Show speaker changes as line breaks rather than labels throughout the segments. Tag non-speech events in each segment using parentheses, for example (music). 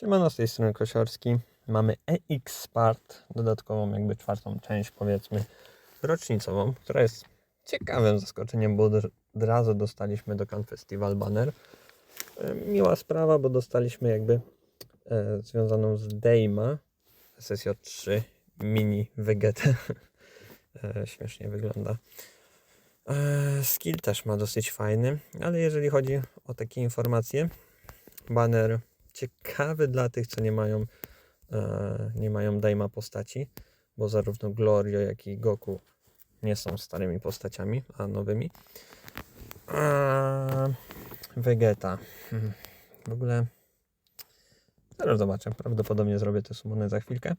Siemano, z tej strony Kosiorski. Mamy EX Spart, dodatkową jakby czwartą część powiedzmy rocznicową, która jest ciekawym zaskoczeniem, bo od razu dostaliśmy do Cannes Festival banner. E, Miła sprawa, bo dostaliśmy jakby e, związaną z Dejma SSJ3 mini Vegetę. (laughs) e, śmiesznie wygląda. E, skill też ma dosyć fajny, ale jeżeli chodzi o takie informacje, banner ciekawy dla tych, co nie mają, e, nie mają Daima postaci, bo zarówno Glorio, jak i Goku nie są starymi postaciami, a nowymi. A Vegeta. Hmm. W ogóle zaraz zobaczę. Prawdopodobnie zrobię te sumony za chwilkę.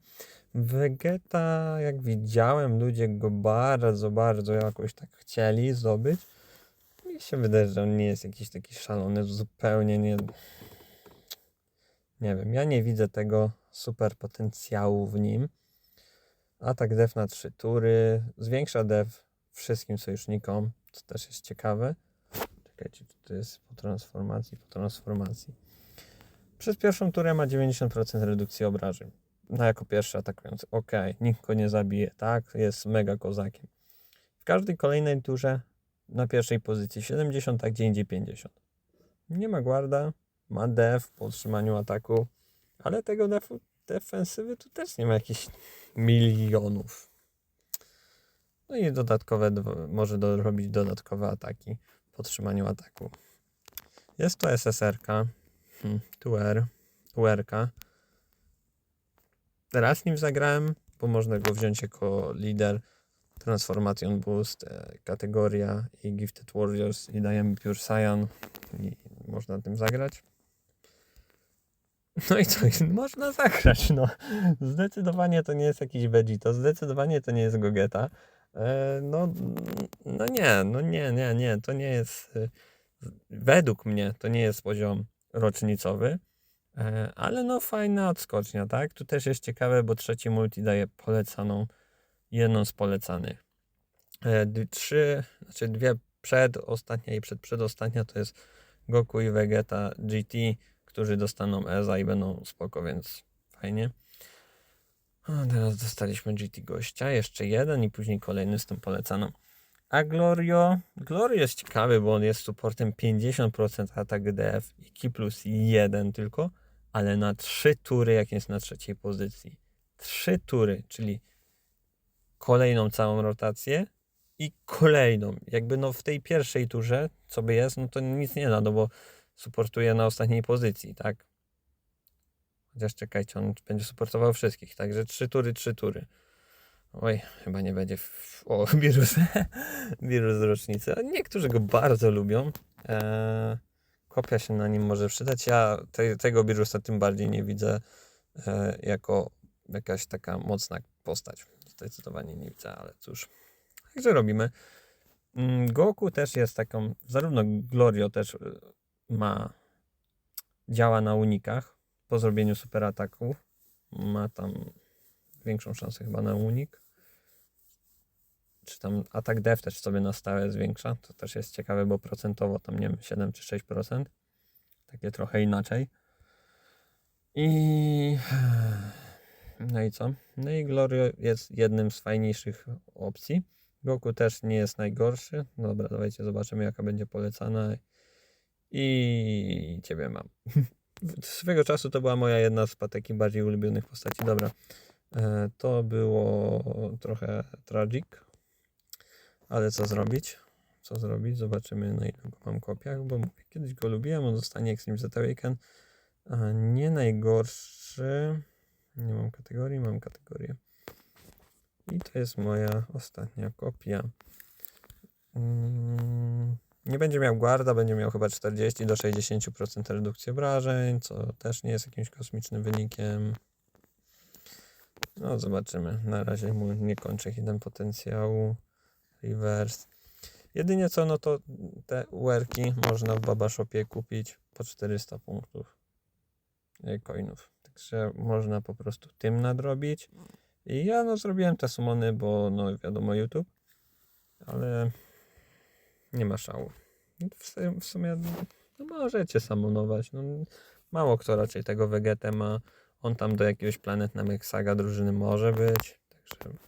Vegeta, jak widziałem, ludzie go bardzo, bardzo jakoś tak chcieli zdobyć. Mi się wydaje, że on nie jest jakiś taki szalony, zupełnie nie. Nie wiem, ja nie widzę tego super potencjału w nim. Atak def na trzy tury, zwiększa def wszystkim sojusznikom, co też jest ciekawe. Czekajcie, czy to jest po transformacji? Po transformacji. Przez pierwszą turę ma 90% redukcji obrażeń. No jako pierwszy atakujący. Ok, nikt go nie zabije, tak? Jest mega kozakiem. W każdej kolejnej turze na pierwszej pozycji 70, a gdzie indziej 50. Nie ma guarda, ma def po utrzymaniu ataku, ale tego defu, defensywy tu też nie ma jakichś milionów. No i dodatkowe, może robić dodatkowe ataki po utrzymaniu ataku. Jest to SSR-ka, hmm, TUR, UR-ka. Raz nim zagrałem, bo można go wziąć jako lider. Transformation Boost, e, kategoria i Gifted Warriors i dajemy Pure Cyan i można tym zagrać. No i co, można zagrać, no. Zdecydowanie to nie jest jakiś Vegito, zdecydowanie to nie jest Gogeta. E, no, no nie, no nie, nie, nie, to nie jest, e, według mnie to nie jest poziom rocznicowy, e, ale no fajna odskocznia, tak? Tu też jest ciekawe, bo trzeci multi daje polecaną, jedną z polecanych. Trzy, znaczy dwie przed, ostatnia i przed przedostatnia to jest Goku i Vegeta GT, którzy dostaną EZA i będą spoko, więc fajnie. Teraz dostaliśmy GT gościa, jeszcze jeden i później kolejny z tym polecaną. A Glorio, Glorio jest ciekawy, bo on jest supportem 50% atak DF i Ki plus 1 tylko, ale na 3 tury, jak jest na trzeciej pozycji. 3 tury, czyli kolejną całą rotację i kolejną. Jakby no w tej pierwszej turze, co by jest, no to nic nie da, no bo supportuje na ostatniej pozycji, tak? Chociaż czekajcie, on będzie supportował wszystkich, także trzy tury, trzy tury. Oj, chyba nie będzie. W... O, (laughs) wirus. wirus rocznicy. Niektórzy go bardzo lubią. Eee, kopia się na nim może przydać. Ja te, tego wirusa tym bardziej nie widzę e, jako jakaś taka mocna postać. Zdecydowanie nie widzę, ale cóż. Także robimy. Mm, Goku też jest taką, zarówno Glorio też y, ma, działa na unikach po zrobieniu super ataku. Ma tam większą szansę chyba na unik. Czy tam atak def też sobie na stałe zwiększa. To też jest ciekawe, bo procentowo tam nie wiem 7 czy 6%. Takie trochę inaczej. I no i co? No i Glorio jest jednym z fajniejszych opcji. Goku też nie jest najgorszy. Dobra, dawajcie zobaczymy jaka będzie polecana. I ciebie mam. (laughs) Swego czasu to była moja jedna z takich bardziej ulubionych postaci. Dobra. E, To było trochę tragic. Ale co zrobić? Co zrobić? Zobaczymy na ile go mam kopiach, bo kiedyś go lubiłem, on zostanie Extreme Z Awaken. Nie najgorszy. Nie mam kategorii, mam kategorię. I to jest moja ostatnia kopia. Mm, Nie będzie miał guarda, będzie miał chyba 40 do 60% redukcji obrażeń, co też nie jest jakimś kosmicznym wynikiem. No, zobaczymy. Na razie mu nie kończę hidden potencjału. Reverse. Jedynie co, no to te UR-ki można w Baba Shopie kupić po 400 punktów e, coinów. Także można po prostu tym nadrobić. I ja no zrobiłem te sumony, bo no wiadomo YouTube, ale nie ma szału. W, su- w sumie no, możecie samonować. No, Mało kto raczej tego Vegetę ma. On tam do jakiegoś Planet Namek Saga drużyny może być. Także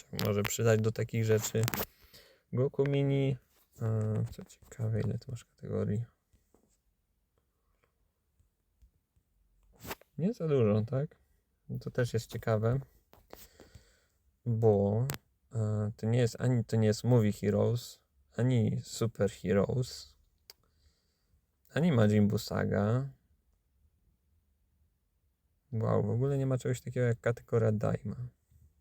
się może przydać do takich rzeczy. Goku Mini. Co ciekawe, ile ty masz kategorii? Nie za dużo, tak? No To też jest ciekawe, bo to nie jest ani to nie jest Movie Heroes, ani Super Heroes, ani Majin Buu Saga. Wow, w ogóle nie ma czegoś takiego jak kategoria Daima.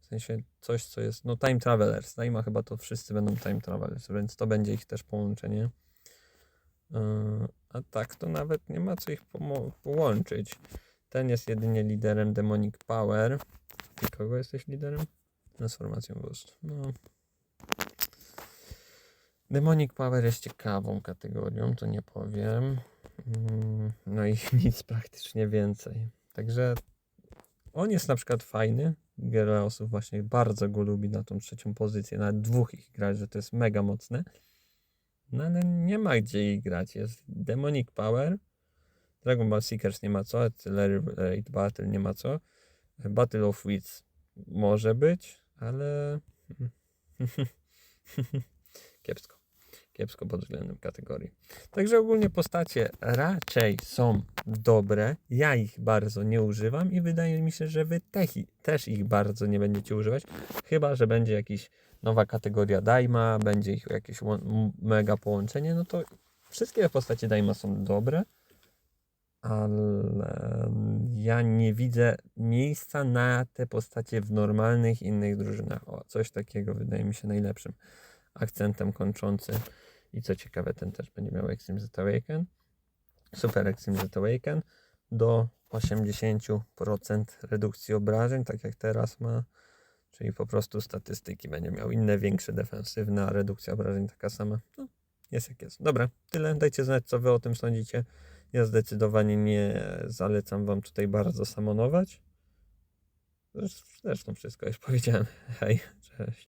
W sensie coś, co jest, no Time Travelers. Daima chyba to wszyscy będą Time Travelers, więc to będzie ich też połączenie. Yy, A tak to nawet nie ma co ich połączyć. Ten jest jedynie liderem Demonic Power. Ty kogo jesteś liderem? Transformacją Boost. No. Demonic Power jest ciekawą kategorią, to nie powiem. Mm, No i (laughs) nic praktycznie więcej. Także on jest na przykład fajny. Wiele osób właśnie bardzo go lubi na tą trzecią pozycję. Nawet dwóch ich grać, że to jest mega mocne. No ale nie ma gdzie ich grać. Jest Demonic Power. Dragon Ball Seekers nie ma co. Accelerate Battle nie ma co. Battle of Wits może być, ale (laughs) kiepsko. Kiepsko pod względem kategorii. Także ogólnie postacie raczej są dobre. Ja ich bardzo nie używam i wydaje mi się, że wy też, ich bardzo nie będziecie używać. Chyba, że będzie jakaś nowa kategoria Daima, będzie ich jakieś mega połączenie, no to wszystkie postacie Daima są dobre, ale ja nie widzę miejsca na te postacie w normalnych innych drużynach. O, coś takiego wydaje mi się najlepszym akcentem kończący. I co ciekawe, ten też będzie miał Extreme Z Awaken. Super Extreme Z Awaken do 80% redukcji obrażeń, tak jak teraz ma. Czyli po prostu statystyki będzie miał inne, większe, defensywne, a redukcja obrażeń taka sama. No, jest jak jest. Dobra, tyle. Dajcie znać, co wy o tym sądzicie. Ja zdecydowanie nie zalecam wam tutaj bardzo samonować. Zresztą wszystko już powiedziałem. (laughs) Hej, cześć.